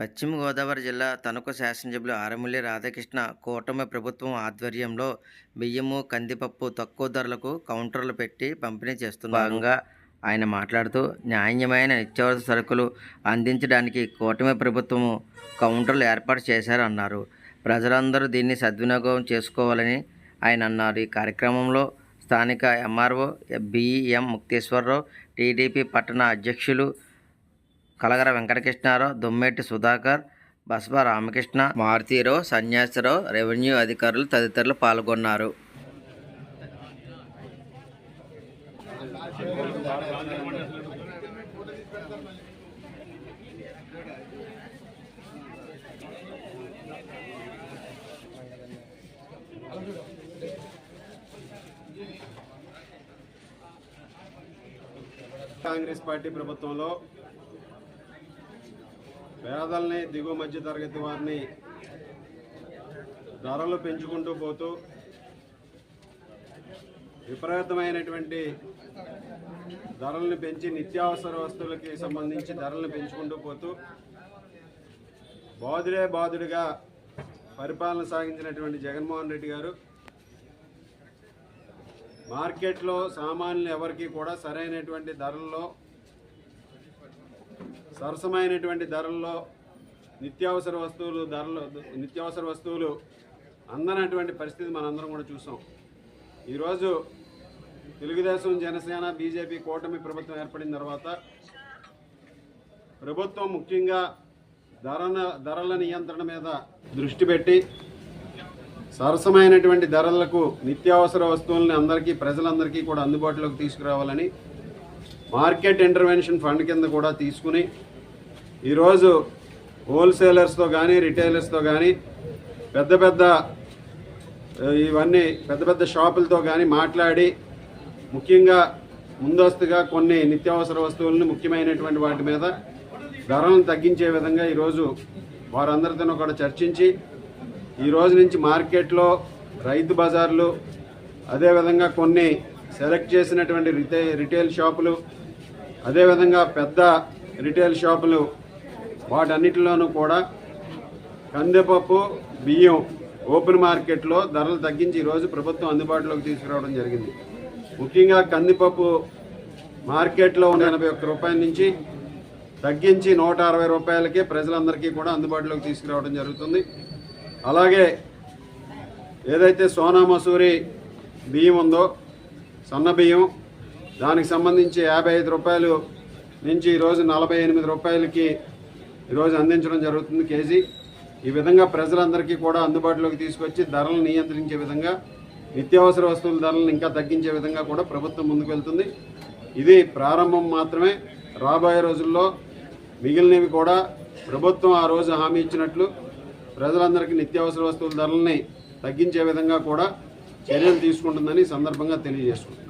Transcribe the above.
పశ్చిమ గోదావరి జిల్లా తణుకు శాసనసభ్యులు ఆరమిల్లి రాధాకృష్ణ కూటమి ప్రభుత్వం ఆధ్వర్యంలో బియ్యము కందిపప్పు తక్కువ ధరలకు కౌంటర్లు పెట్టి పంపిణీ చేస్తున్నారు. భాగంగా ఆయన మాట్లాడుతూ న్యాయమైన నిత్యావసర సరుకులు అందించడానికి కూటమి ప్రభుత్వము కౌంటర్లు ఏర్పాటు చేశారన్నారు. ప్రజలందరూ దీన్ని సద్వినియోగం చేసుకోవాలని ఆయన అన్నారు. ఈ కార్యక్రమంలో స్థానిక ఎంఆర్ఓ బిఈఎం ముక్తేశ్వరరావు టీడీపీ పట్టణ అధ్యక్షులు కలగర వెంకటకృష్ణారావు దుమ్మెట్టి సుధాకర్ బసవ రామకృష్ణ మారుతీరావు సన్యాసరావు రెవెన్యూ అధికారులు తదితరులు పాల్గొన్నారు. కాంగ్రెస్ పార్టీ ప్రభుత్వంలో పేదల్ని దిగువ మధ్య తరగతి వారిని ధరలు పెంచుకుంటూ పోతూ విపరీతమైనటువంటి ధరలను పెంచి నిత్యావసర వస్తువులకి సంబంధించి ధరలను పెంచుకుంటూ పోతూ బాధుడే బాధుడిగా పరిపాలన సాగించినటువంటి జగన్మోహన్ రెడ్డి గారు మార్కెట్లో సామాన్లు ఎవరికి కూడా సరైనటువంటి ధరల్లో సరసమైనటువంటి ధరల్లో నిత్యావసర వస్తువులు ధరలు నిత్యావసర వస్తువులు అందనటువంటి పరిస్థితి మనందరం కూడా చూసాం. ఈరోజు తెలుగుదేశం జనసేన బీజేపీ కూటమి ప్రభుత్వం ఏర్పడిన తర్వాత ప్రభుత్వం ముఖ్యంగా ధరల ధరల నియంత్రణ మీద దృష్టి పెట్టి సరసమైనటువంటి ధరలకు నిత్యావసర వస్తువులని అందరికీ ప్రజలందరికీ కూడా అందుబాటులోకి తీసుకురావాలని మార్కెట్ ఇంటర్వెన్షన్ ఫండ్ కింద కూడా తీసుకుని ఈరోజు హోల్సేలర్స్తో కానీ రిటైలర్స్తో కానీ పెద్ద పెద్ద ఇవన్నీ పెద్ద పెద్ద షాపులతో కానీ మాట్లాడి ముఖ్యంగా ముందస్తుగా కొన్ని నిత్యావసర వస్తువులను ముఖ్యమైనటువంటి వాటి మీద ధరలను తగ్గించే విధంగా ఈరోజు వారందరితోనూ కూడా చర్చించి ఈ రోజు నుంచి మార్కెట్లో రైతు బజార్లు అదేవిధంగా కొన్ని సెలెక్ట్ చేసినటువంటి రిటే రిటైల్ షాపులు అదేవిధంగా పెద్ద రిటైల్ షాపులు వాటన్నిటిలోనూ కూడా కందిపప్పు బియ్యం ఓపెన్ మార్కెట్లో ధరలు తగ్గించి ఈరోజు ప్రభుత్వం అందుబాటులోకి తీసుకురావడం జరిగింది. ముఖ్యంగా కందిపప్పు మార్కెట్లో ఉన్న ఎనభై ఒక్క రూపాయల నుంచి తగ్గించి నూట అరవై రూపాయలకే ప్రజలందరికీ కూడా అందుబాటులోకి తీసుకురావడం జరుగుతుంది. అలాగే ఏదైతే సోనా మసూరి బియ్యం ఉందో సన్న బియ్యం దానికి సంబంధించి యాభై ఐదు రూపాయలు నుంచి ఈరోజు నలభై ఎనిమిది రూపాయలకి ఈరోజు అందించడం జరుగుతుంది కేజీ. ఈ విధంగా ప్రజలందరికీ కూడా అందుబాటులోకి తీసుకొచ్చి ధరలను నియంత్రించే విధంగా నిత్యావసర వస్తువుల ధరలను ఇంకా తగ్గించే విధంగా కూడా ప్రభుత్వం ముందుకు వెళ్తుంది. ఇది ప్రారంభం మాత్రమే. రాబోయే రోజుల్లో మిగిలినవి కూడా ప్రభుత్వం ఆ రోజు హామీ ఇచ్చినట్లు ప్రజలందరికీ నిత్యావసర వస్తువుల ధరలని తగ్గించే విధంగా కూడా చర్యలు తీసుకుంటుందని సందర్భంగా తెలియజేసుకుంటున్నాను